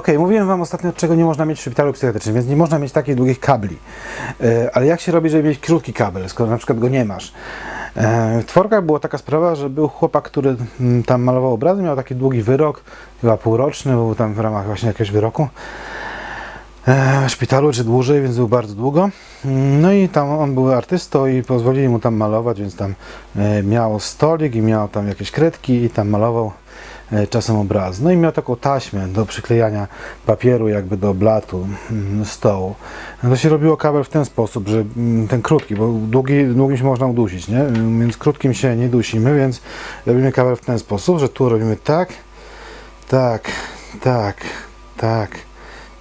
Okej, mówiłem Wam ostatnio, czego nie można mieć w szpitalu psychiatrycznym, więc nie można mieć takich długich kabli. E, ale jak się robi, żeby mieć krótki kabel, skoro na przykład go nie masz? E, w tworkach była taka sprawa, że był chłopak, który mm, tam malował obrazy, miał taki długi wyrok, chyba półroczny, był tam w ramach właśnie jakiegoś wyroku e, w szpitalu, czy dłużej, więc był bardzo długo. Mm, No i tam on był artystą i pozwolili mu tam malować, więc tam miał stolik i miał tam jakieś kredki i tam malował czasem obraz. No i miał taką taśmę do przyklejania papieru jakby do blatu mm, stołu. No to się robiło kabel w ten sposób, że mm, ten krótki, bo długi, długim się można udusić, nie? Więc krótkim się nie dusimy, więc robimy kabel w ten sposób, że tu robimy tak, tak, tak, tak,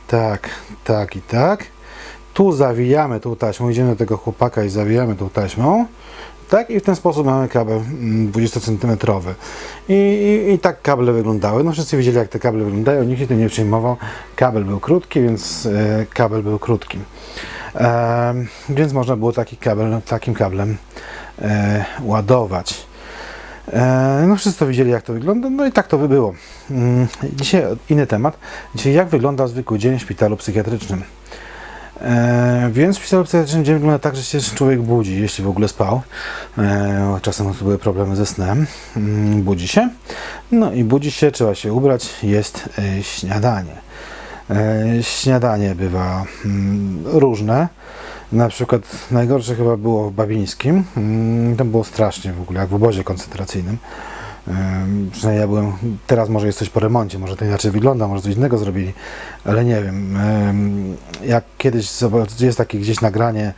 tak, tak i tak. Tu zawijamy tą taśmą, idziemy do tego chłopaka i zawijamy tą taśmą. Tak i w ten sposób mamy kabel mm, 20 cm. I, i, I tak kable wyglądały. No wszyscy widzieli jak te kable wyglądają, nikt się tym nie przejmował. Kabel był krótki, więc e, kabel był krótki. E, więc można było taki kabel, takim kablem e, ładować. E, No wszyscy to widzieli jak to wygląda, no i tak to by było. Mm, Dzisiaj inny temat. Dzisiaj jak wygląda zwykły dzień w szpitalu psychiatrycznym. E, więc szpitalu psychiatrycznym dzień wygląda tak, że się człowiek budzi, jeśli w ogóle spał. E, czasem były problemy ze snem. Mm, budzi się. No i budzi się, trzeba się ubrać, jest e, śniadanie. E, śniadanie bywa mm, różne. Na przykład najgorsze chyba było w Babińskim. Mm, Tam było strasznie w ogóle, jak w obozie koncentracyjnym. Przynajmniej ja byłem, teraz może jest coś po remoncie, może to inaczej wygląda, może coś innego zrobili, ale nie wiem. Jak kiedyś jest takie gdzieś nagranie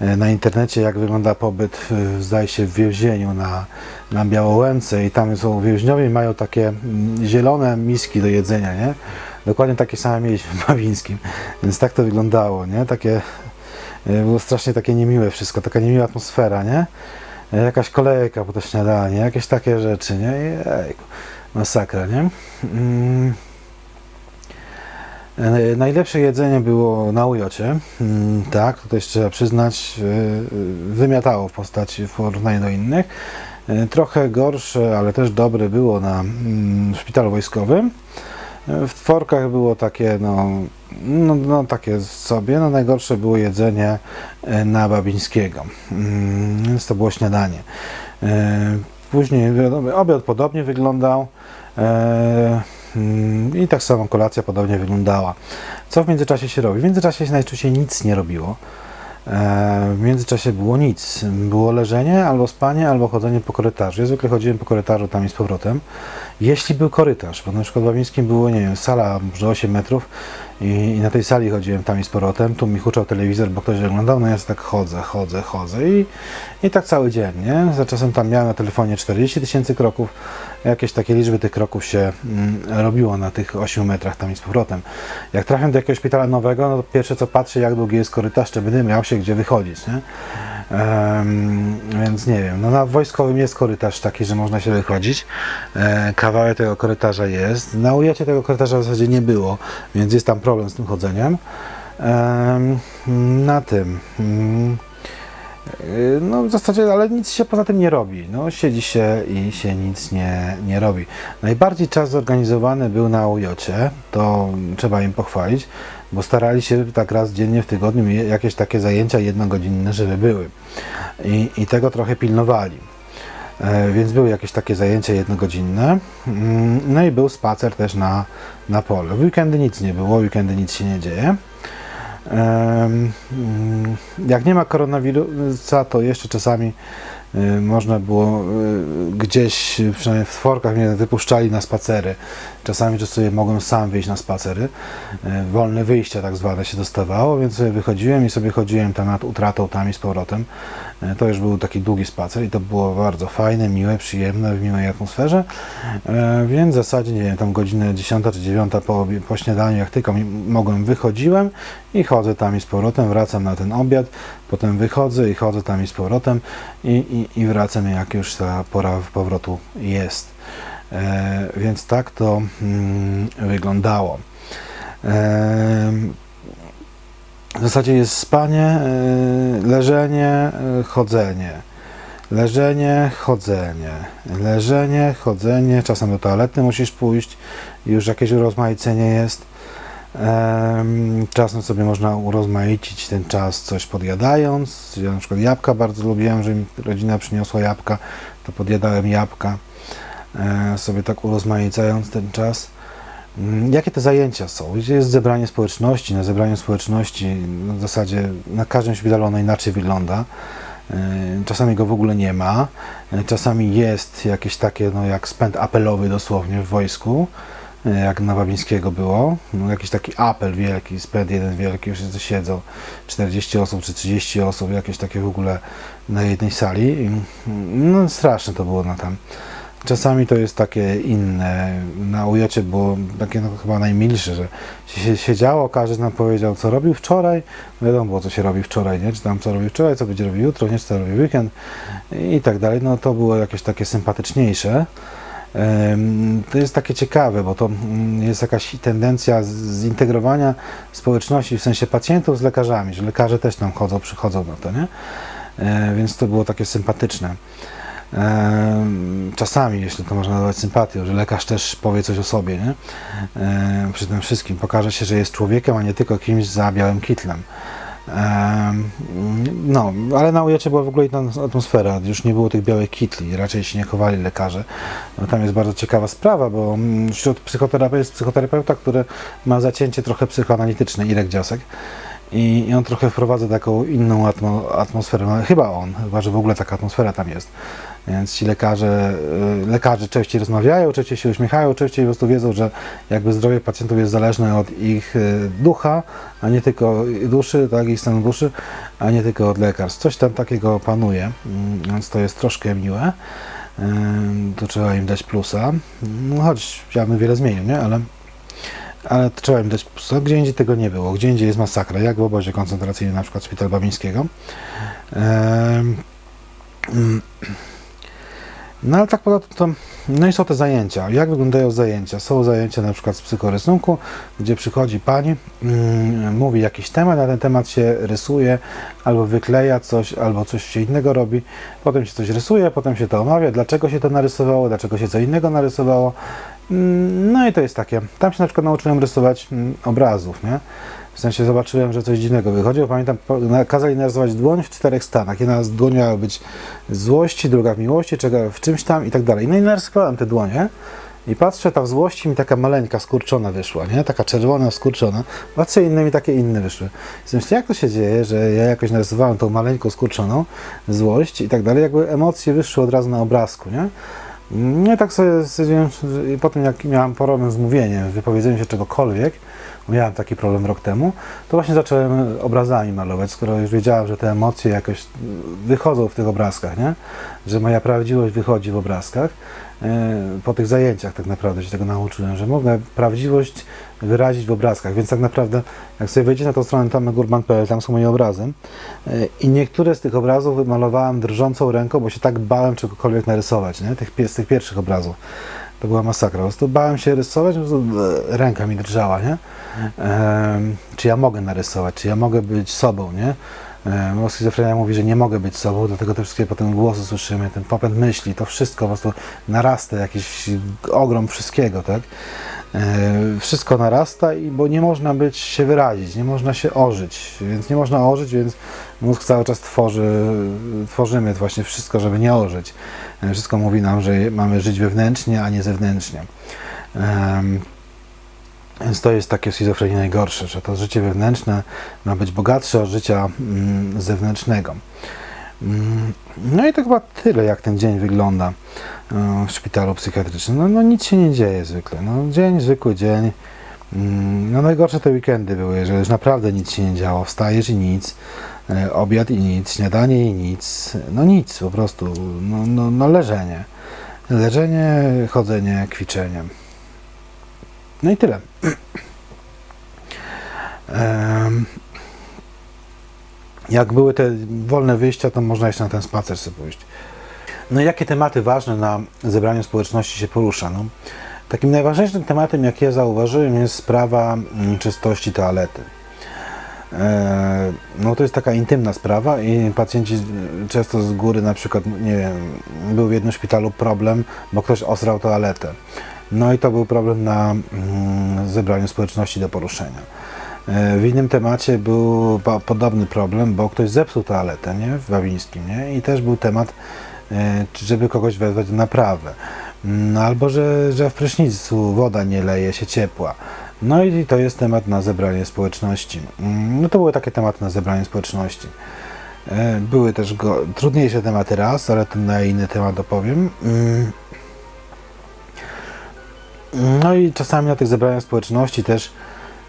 e, na internecie, jak wygląda pobyt, zdaje się, w więzieniu na, na Białołęce i tam są więźniowie mają takie mm, zielone miski do jedzenia, nie? Dokładnie takie same mieliśmy w Bawińskim, więc tak to wyglądało, nie? Takie, e, było strasznie takie niemiłe wszystko, taka niemiła atmosfera, nie? E, jakaś kolejka po to śniadanie, jakieś takie rzeczy, nie? Jejku, masakra, nie? Mm. E, Najlepsze jedzenie było na ujocie, Mm, tak, tutaj trzeba przyznać, e, wymiatało w postaci w porównaniu do innych. Trochę gorsze, ale też dobre było na mm, szpitalu wojskowym. W tworkach było takie, no, no, no takie sobie, no najgorsze było jedzenie e, na Babińskiego, Mm, więc to było śniadanie. E, Później wiadomo, obiad podobnie wyglądał e, mm, i tak samo kolacja podobnie wyglądała. Co w międzyczasie się robi? W międzyczasie się najczęściej nic nie robiło. E, W międzyczasie było nic. Było leżenie, albo spanie, albo chodzenie po korytarzu. Ja zwykle chodziłem po korytarzu tam i z powrotem. Jeśli był korytarz, bo na przykład w Babińskim było, nie wiem, sala może 8 metrów i, i na tej sali chodziłem tam i z powrotem. Tu mi huczał telewizor, bo ktoś oglądał, no ja tak chodzę, chodzę, chodzę i, i tak cały dzień, nie? Za czasem tam miałem na telefonie 40 tysięcy kroków. Jakieś takie liczby tych kroków się mm, robiło na tych 8 metrach tam i z powrotem. Jak trafię do jakiegoś szpitala nowego, no to pierwsze co patrzę, jak długi jest korytarz, czy będę miał się gdzie wychodzić, nie? Em, więc nie wiem, no na wojskowym jest korytarz taki, że można się wychodzić. E, kawałek tego korytarza jest. Na ujacie tego korytarza w zasadzie nie było, więc jest tam problem z tym chodzeniem. Em, na tym. mm, no w zasadzie, ale nic się poza tym nie robi. No siedzi się i się nic nie, nie robi. Najbardziej czas zorganizowany był na ujocie, to trzeba im pochwalić, bo starali się tak raz dziennie w tygodniu jakieś takie zajęcia jednogodzinne, żeby były. I, i tego trochę pilnowali. E, więc były jakieś takie zajęcia jednogodzinne. Mm, No i był spacer też na, na pole. W weekendy nic nie było, weekendy nic się nie dzieje. Mm, Jak nie ma koronawirusa, to jeszcze czasami y, można było y, gdzieś, przynajmniej w tworkach mnie wypuszczali na spacery. Czasami to sobie mogłem sam wyjść na spacery. Y, Wolne wyjścia tak zwane się dostawało, więc sobie wychodziłem i sobie chodziłem tam nad utratą tam i z powrotem. Y, To już był taki długi spacer i to było bardzo fajne, miłe, przyjemne, w miłej atmosferze. E, Więc w zasadzie, nie wiem, tam godzinę 10 czy 9 po, po śniadaniu, jak tylko mogłem, wychodziłem i chodzę tam i z powrotem, wracam na ten obiad, potem wychodzę i chodzę tam i z powrotem i, i, i wracam, jak już ta pora powrotu jest. E, więc tak to mm, wyglądało. E, w zasadzie jest spanie, e, leżenie, e, chodzenie. Leżenie, chodzenie. Leżenie, chodzenie. Czasem do toalety musisz pójść. Już jakieś urozmaicenie jest. Em, Czasem sobie można urozmaicić ten czas coś podjadając. Ja na przykład jabłka bardzo lubiłem, że mi rodzina przyniosła jabłka, to podjadałem jabłka, e, sobie tak urozmaicając ten czas. Mm, Jakie te zajęcia są? Jest zebranie społeczności? Na zebraniu społeczności no w zasadzie na każdym szpitalu ono inaczej wygląda. E, Czasami go w ogóle nie ma. E, Czasami jest jakieś takie, no jak spęd apelowy dosłownie w wojsku, e, jak na Babińskiego było. No, jakiś taki apel wielki, spęd jeden wielki, już wszyscy siedzą 40 osób czy 30 osób, jakieś takie w ogóle na jednej sali. I, No straszne to było na tam. Czasami to jest takie inne. Na ujocie było takie no, chyba najmilsze, że się siedziało, każdy nam powiedział, co robił wczoraj. No wiadomo było, co się robi wczoraj, nie? Czy tam co robi wczoraj, co będzie robił jutro, nie? Czy co robi weekend i tak dalej. No to było jakieś takie sympatyczniejsze. To jest takie ciekawe, bo to mm, jest jakaś tendencja zintegrowania społeczności, w sensie pacjentów z lekarzami, że lekarze też tam chodzą, przychodzą na to, nie? E, Więc to było takie sympatyczne. Czasami, jeśli to można nazwać sympatią, że lekarz też powie coś o sobie, nie? Przy tym wszystkim pokaże się, że jest człowiekiem, a nie tylko kimś za białym kitlem. Em, No, ale na ujocie była w ogóle inna atmosfera, już nie było tych białych kitli, raczej się nie chowali lekarze. No, tam jest bardzo ciekawa sprawa, bo mm, wśród psychoterapeuty jest psychoterapeuta, który ma zacięcie trochę psychoanalityczne, Irek Dziosek. I, I on trochę wprowadza taką inną atmo, atmosferę, no, chyba on, chyba że w ogóle taka atmosfera tam jest. Więc ci lekarze, y, lekarze częściej rozmawiają, częściej się uśmiechają, częściej po prostu wiedzą, że jakby zdrowie pacjentów jest zależne od ich y, ducha, a nie tylko duszy, tak, ich stanu duszy, a nie tylko od lekarstw. Coś tam takiego panuje, mm, więc to jest troszkę miłe. Ym, Tu trzeba im dać plusa. No, choć ja bym wiele zmienił, nie? Ale, ale to trzeba im dać plusa. Gdzie indziej tego nie było. Gdzie indziej jest masakra, jak w obozie koncentracyjnym, na przykład Szpital Babińskiego. Mm. No ale tak poza tym, to, no i są te zajęcia. Jak wyglądają zajęcia? Są zajęcia na przykład z psychorysunku, gdzie przychodzi pani, mm, mówi jakiś temat, na ten temat się rysuje, albo wykleja coś, albo coś się innego robi, potem się coś rysuje, potem się to omawia, dlaczego się to narysowało, dlaczego się co innego narysowało. Mm, No i to jest takie. Tam się na przykład nauczyłem rysować mm, obrazów, nie? W sensie zobaczyłem, że coś dziwnego wychodzi. bo Pamiętam, kazali narysować dłoń w czterech stanach. Jedna z dłoń miała być złości, druga w miłości, czego w czymś tam i tak dalej. No i narysowałem te dłonie. I patrzę, ta w złości mi taka maleńka, skurczona wyszła, nie? Taka czerwona, skurczona. Patrzę, inne mi takie inne wyszły. I myślę, jak to się dzieje, że ja jakoś narysowałem tą maleńką, skurczoną złość i tak dalej, jakby emocje wyszły od razu na obrazku, nie? I tak sobie stwierdziłem, że i potem jak miałem problem z mówieniem, wypowiedzeniem się czegokolwiek, miałem taki problem rok temu, to właśnie zacząłem obrazami malować, skoro już wiedziałem, że te emocje jakoś wychodzą w tych obrazkach, nie? Że moja prawdziwość wychodzi w obrazkach. E, Po tych zajęciach tak naprawdę się tego nauczyłem, że mogę prawdziwość wyrazić w obrazkach, więc tak naprawdę jak sobie wejdziecie na tą stronę tamegurban.pl, tam są moje obrazy e, i niektóre z tych obrazów wymalowałem drżącą ręką, bo się tak bałem czegokolwiek narysować, nie? Tych, z tych pierwszych obrazów. To była masakra. Po prostu bałem się rysować, e, ręka mi drżała, nie? Em, czy ja mogę narysować, czy ja mogę być sobą, nie? E, Bo schizofrenia mówi, że nie mogę być sobą, dlatego te wszystkie potem głosy słyszymy, ten popęd myśli, to wszystko po prostu narasta, jakiś ogrom wszystkiego, tak? E, Wszystko narasta, i bo nie można być się wyrazić, nie można się ożyć, więc nie można ożyć, więc mózg cały czas tworzy, tworzymy właśnie wszystko, żeby nie ożyć. E, Wszystko mówi nam, że mamy żyć wewnętrznie, a nie zewnętrznie. Em, więc to jest takie w schizofrenii najgorsze, że to życie wewnętrzne ma być bogatsze od życia mm, zewnętrznego. Mm, No i to chyba tyle, jak ten dzień wygląda e, w szpitalu psychiatrycznym. No, no nic się nie dzieje zwykle. No, dzień, zwykły dzień. Mm, No najgorsze te weekendy były, że już naprawdę nic się nie działo. Wstajesz i nic, e, obiad i nic, śniadanie i nic. No nic, po prostu. No, no, no leżenie. Leżenie, chodzenie, kwiczenie. No i tyle. Jak były te wolne wyjścia, to można jeszcze na ten spacer sobie pójść. No jakie tematy ważne na zebraniu społeczności się porusza? No, takim najważniejszym tematem, jak ja zauważyłem, jest sprawa mm, czystości toalety. No to jest taka intymna sprawa i pacjenci często z góry na przykład, nie wiem, był w jednym szpitalu problem, bo ktoś osrał toaletę. No i to był problem na mm, zebraniu społeczności do poruszenia. E, W innym temacie był po- podobny problem, bo ktoś zepsuł toaletę nie? w Babińskim nie? i też był temat, e, żeby kogoś wezwać na naprawę. Mm, Albo, że, że w prysznicu woda nie leje się ciepła. No i to jest temat na zebranie społeczności. Mm, No to były takie tematy na zebranie społeczności. E, Były też go, trudniejsze tematy raz, ale to na inny temat opowiem. No i czasami na tych zebraniach społeczności też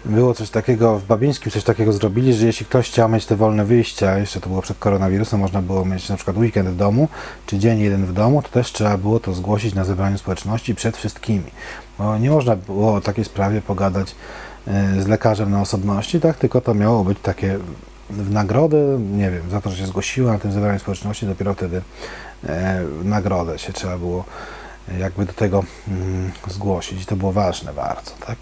było coś takiego, w Babińskim coś takiego zrobili, że jeśli ktoś chciał mieć te wolne wyjścia, jeszcze to było przed koronawirusem, można było mieć na przykład weekend w domu, czy dzień jeden w domu, to też trzeba było to zgłosić na zebraniu społeczności przed wszystkimi. Bo nie można było o takiej sprawie pogadać e, z lekarzem na osobności, tak, tylko to miało być takie w nagrodę, nie wiem, za to, że się zgłosiła na tym zebraniu społeczności, dopiero wtedy e, nagrodę się trzeba było jakby do tego mm, zgłosić. I to było ważne bardzo, tak?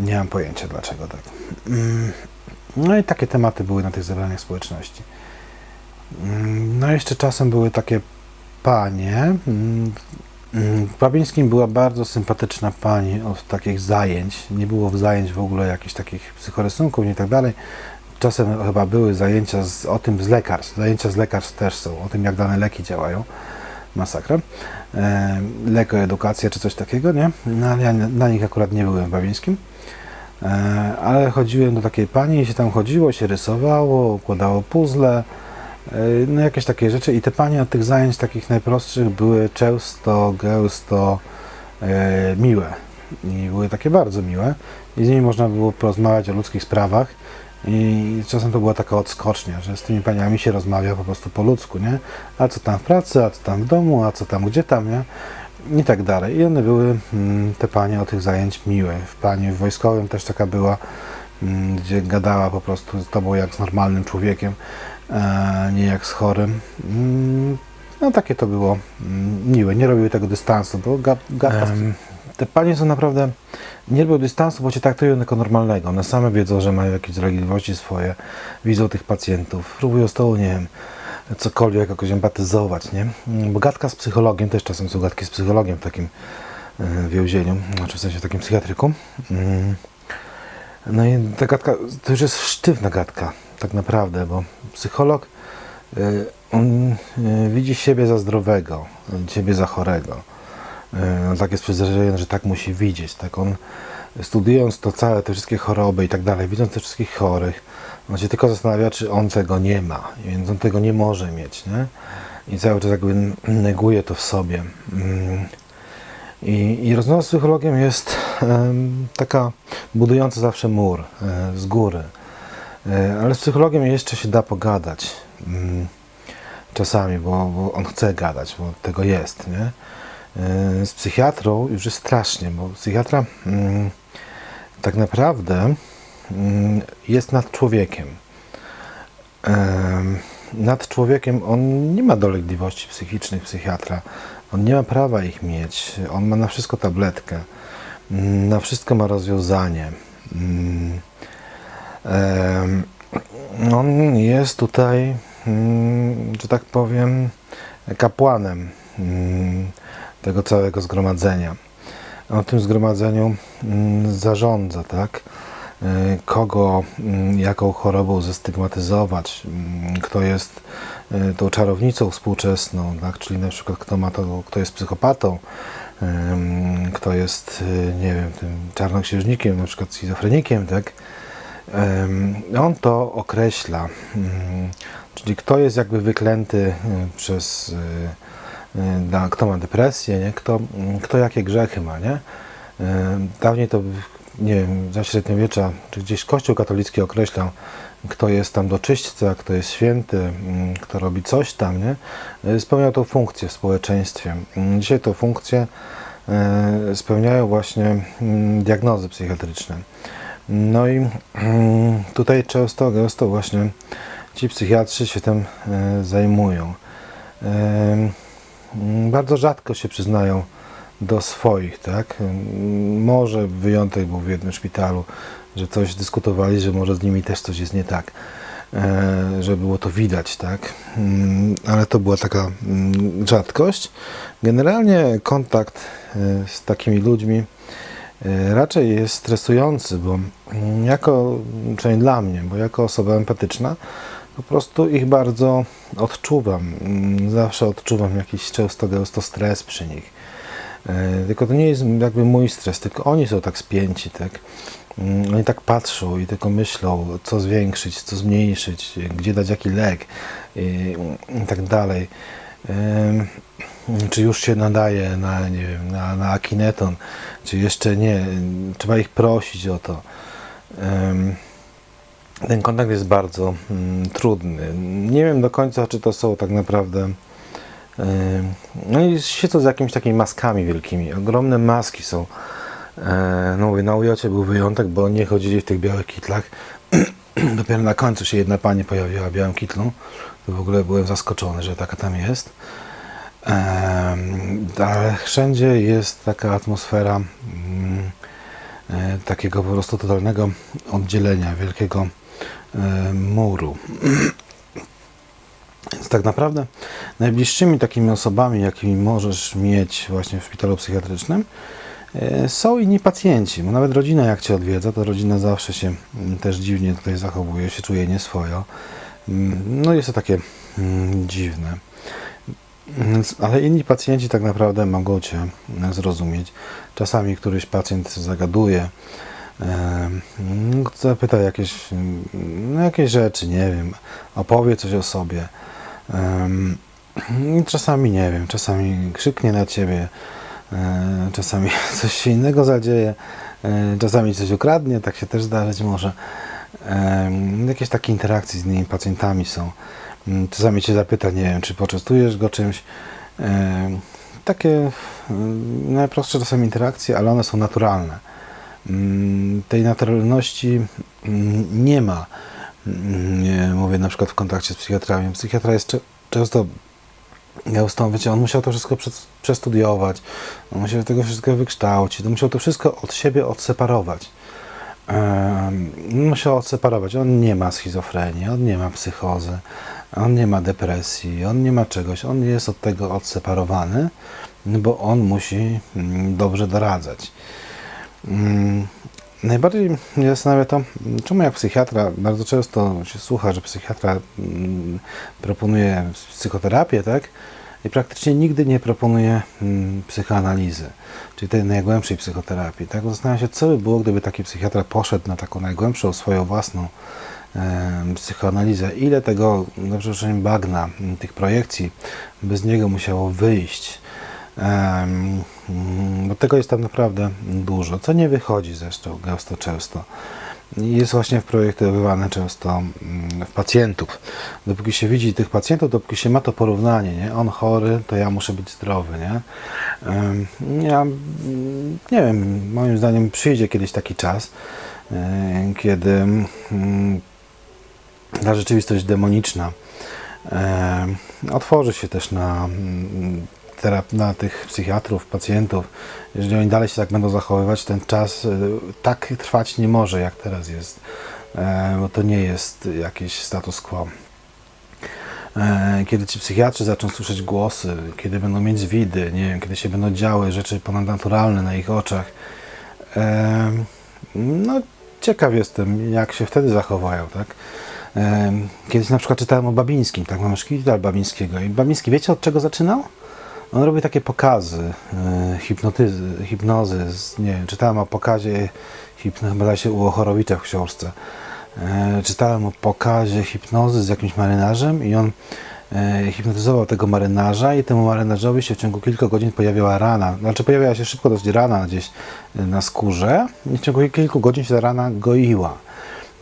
Nie mam pojęcia dlaczego tak. Mm, No i takie tematy były na tych zebraniach społeczności. Mm, No jeszcze czasem były takie panie. W Babińskim była bardzo sympatyczna pani od takich zajęć. Nie było w zajęć w ogóle jakichś takich psychorysunków i tak dalej. Czasem chyba były zajęcia z, o tym z lekarstw. Zajęcia z lekarstw też są, o tym jak dane leki działają. Masakra. E, lekoedukacja czy coś takiego, nie? No ja na nich akurat nie byłem w Babińskim. E, ale chodziłem do takiej pani i się tam chodziło, się rysowało, układało puzzle, e, no jakieś takie rzeczy. I te panie od tych zajęć takich najprostszych były często, gęsto miłe. I były takie bardzo miłe. I z nimi można było porozmawiać o ludzkich sprawach. I czasem to była taka odskocznia, że z tymi paniami się rozmawia po prostu po ludzku, nie? A co tam w pracy, a co tam w domu, a co tam gdzie tam, nie? I tak dalej. I one były, mm, te panie od tych zajęć miłe. W pani w wojskowym też taka była, mm, gdzie gadała po prostu z tobą jak z normalnym człowiekiem, a nie jak z chorym. Mm, No takie to było miłe. Nie robiły tego dystansu, bo ga- gadka... Te panie są naprawdę, nie robią dystansu, bo cię traktują jako normalnego. One same wiedzą, że mają jakieś dolegliwości swoje, widzą tych pacjentów, próbują z tobą, nie wiem, cokolwiek jakoś empatyzować, nie? Bo z psychologiem, też czasem są gadki z psychologiem w takim e, więzieniu, znaczy w sensie w takim psychiatryku. Mm. No i ta gadka, to już jest sztywna gadka, tak naprawdę, bo psycholog, y, on y, widzi siebie za zdrowego, siebie za chorego. On tak jest przyzwyczajony, że tak musi widzieć. Tak on studiując to całe, te wszystkie choroby i tak dalej, widząc tych wszystkich chorych, on się tylko zastanawia, czy on tego nie ma, więc on tego nie może mieć, nie? I cały czas jakby neguje to w sobie. Mm. I, I rozmowa z psychologiem jest taka budująca zawsze mur e, z góry. E, ale z psychologiem jeszcze się da pogadać. Mm, czasami, bo, bo on chce gadać, bo tego jest, nie? E, z psychiatrą już jest strasznie, bo psychiatra mm, tak naprawdę mm, jest nad człowiekiem. Em, nad człowiekiem on nie ma dolegliwości psychicznych, psychiatra. On nie ma prawa ich mieć. On ma na wszystko tabletkę. Mm, Na wszystko ma rozwiązanie. On jest tutaj, że tak powiem, kapłanem tego całego zgromadzenia. O tym zgromadzeniu mm, zarządza, tak? Y, Kogo, mm, jaką chorobą zestygmatyzować, mm, kto jest y, tą czarownicą współczesną, tak? czyli na przykład kto ma to, kto jest psychopatą, kto jest, y, nie wiem, tym czarnoksiężnikiem, na przykład schizofrenikiem, tak? On to określa, czyli kto jest jakby wyklęty przez, y, na- kto ma depresję, nie? Kto, kto jakie grzechy ma, nie? Ym, Dawniej to, nie wiem, za średniowiecza, czy gdzieś Kościół katolicki określał, kto jest tam do czyśćca, kto jest święty, mm, kto robi coś tam, nie? Y, Spełniał tą funkcję w społeczeństwie. Mm, Dzisiaj tą funkcję spełniają właśnie mm, diagnozy psychiatryczne. No i tutaj często, gęsto właśnie ci psychiatrzy się tym e, zajmują. Mm, Bardzo rzadko się przyznają do swoich, tak? Mm, Może wyjątek był w jednym szpitalu, że coś dyskutowali, że może z nimi też coś jest nie tak. e, że było to widać, tak? Mm, Ale to była taka rzadkość. Generalnie kontakt e, z takimi ludźmi e, raczej jest stresujący, bo jako, przynajmniej dla mnie, bo jako osoba empatyczna, po prostu ich bardzo odczuwam. Mm, Zawsze odczuwam jakiś często gęsto stres przy nich. E, Tylko to nie jest jakby mój stres, tylko oni są tak spięci, tak? Mm, Oni tak patrzą i tylko myślą, co zwiększyć, co zmniejszyć, gdzie dać jaki lek i, i tak dalej. Czy już się nadaje na, nie wiem, na, na Akineton, czy jeszcze nie. Trzeba ich prosić o to. Ten kontakt jest bardzo mm, trudny. Nie wiem do końca, czy to są tak naprawdę Ym, No i siedzą z jakimiś takimi maskami wielkimi. Ogromne maski są. E, No mówię, na ujocie był wyjątek, bo nie chodzili w tych białych kitlach. Dopiero na końcu się jedna pani pojawiła w białym kitlu. To w ogóle byłem zaskoczony, że taka tam jest. Em, Ale wszędzie jest taka atmosfera mm, e, takiego po prostu totalnego oddzielenia, wielkiego e, muru. Więc tak naprawdę najbliższymi takimi osobami, jakimi możesz mieć właśnie w szpitalu psychiatrycznym, e, są inni pacjenci, bo nawet rodzina jak Cię odwiedza, to rodzina zawsze się mm, też dziwnie tutaj zachowuje, się czuje nieswojo. Mm, No jest to takie mm, dziwne. Ale inni pacjenci tak naprawdę mogą Cię zrozumieć. Czasami któryś pacjent zagaduje, zapyta jakieś, mm, jakieś rzeczy, nie wiem, opowie coś o sobie. Czasami nie wiem, czasami krzyknie na ciebie, e, czasami coś się innego zadzieje, e, czasami coś ukradnie, tak się też zdarzyć może. Jakieś takie interakcje z innymi pacjentami są. Mm, Czasami cię zapyta, nie wiem, czy poczęstujesz go czymś. Takie mm, najprostsze czasem interakcje, ale one są naturalne. Mm, Tej naturalności mm, nie ma. Mm, mówię na przykład w kontakcie z psychiatrami. Psychiatra jest często gęstą, wiecie, on musiał to wszystko przestudiować, on musiał tego wszystkiego wykształcić, on musiał to wszystko od siebie odseparować. Musiał odseparować. On nie ma schizofrenii, on nie ma psychozy, on nie ma depresji, on nie ma czegoś. On jest od tego odseparowany, bo on musi dobrze doradzać. Mm, Najbardziej mnie zastanawia to, czemu jak psychiatra bardzo często się słucha, że psychiatra mm, proponuje psychoterapię, tak? I praktycznie nigdy nie proponuje mm, psychoanalizy, czyli tej najgłębszej psychoterapii. Tak? Zastanawiam się, co by było, gdyby taki psychiatra poszedł na taką najgłębszą, swoją własną psychoanalizę. Ile tego, na przeproszeniem, bagna, tych projekcji by z niego musiało wyjść. Bo tego jest tam naprawdę dużo, co nie wychodzi zresztą gęsto często. Jest właśnie wprojektowywane często mm, w pacjentów. Dopóki się widzi tych pacjentów, dopóki się ma to porównanie, nie? On chory, to ja muszę być zdrowy, nie? Ja mm, nie wiem, moim zdaniem przyjdzie kiedyś taki czas, kiedy mm, ta rzeczywistość demoniczna otworzy się też na, mm, terap- na tych psychiatrów, pacjentów. Jeżeli oni dalej się tak będą zachowywać, ten czas e, tak trwać nie może, jak teraz jest, e, bo to nie jest jakiś status quo. E, Kiedy ci psychiatrzy zaczną słyszeć głosy, kiedy będą mieć zwidy, nie wiem, kiedy się będą działy rzeczy ponadnaturalne na ich oczach, e, no ciekaw jestem, jak się wtedy zachowają, tak? Kiedyś na przykład czytałem o Babińskim, tak, mamy szkital Babińskiego i Babiński, wiecie od czego zaczynał? On robi takie pokazy, e, hipnotyzy, hipnozy, nie wiem, czytałem o pokazie chyba się u Ochorowicza w książce. E, czytałem o pokazie hipnozy z jakimś marynarzem i on e, hipnotyzował tego marynarza i temu marynarzowi się w ciągu kilku godzin pojawiała rana. Znaczy pojawiała się szybko dość rana gdzieś na skórze i w ciągu kilku godzin się ta rana goiła.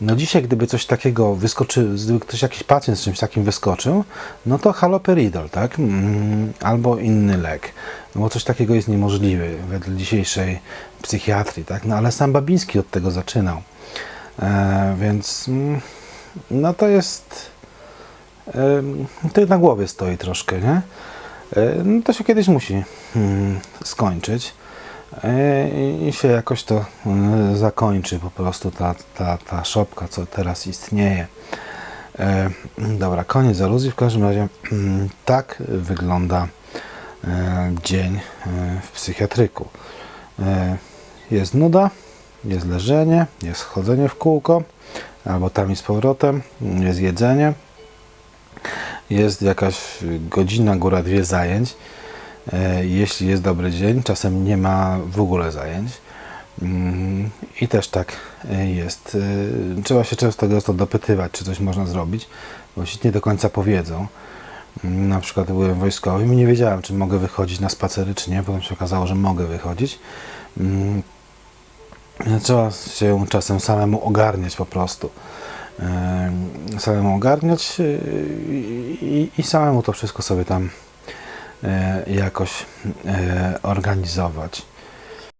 No dzisiaj, gdyby coś takiego wyskoczył, gdyby ktoś, jakiś pacjent z czymś takim wyskoczył, no to haloperidol, tak? Mm, Albo inny lek. No bo coś takiego jest niemożliwe wedle dzisiejszej psychiatrii, tak? No ale sam Babiński od tego zaczynał. E, więc mm, no to jest em, to na głowie stoi troszkę, nie? E, No to się kiedyś musi mm, skończyć e, i- i się jakoś to e, zakończy po prostu ta, ta, ta szopka, co teraz istnieje. E, dobra, koniec aluzji. W każdym razie mm, tak wygląda e, dzień e, w psychiatryku. E, jest nuda, jest leżenie, jest chodzenie w kółko, albo tam i z powrotem, jest jedzenie, jest jakaś godzina, góra dwie zajęć. E, Jeśli jest dobry dzień, czasem nie ma w ogóle zajęć. Mm, I też tak e, jest. E, Trzeba się często gęsto dopytywać, czy coś można zrobić, bo ci nie do końca powiedzą. Mm, Na przykład byłem wojskowym i nie wiedziałem, czy mogę wychodzić na spacery, czy nie. Potem się okazało, że mogę wychodzić. Mm, Trzeba się czasem samemu ogarniać po prostu. Em, Samemu ogarniać i, i samemu to wszystko sobie tam jakoś e, organizować.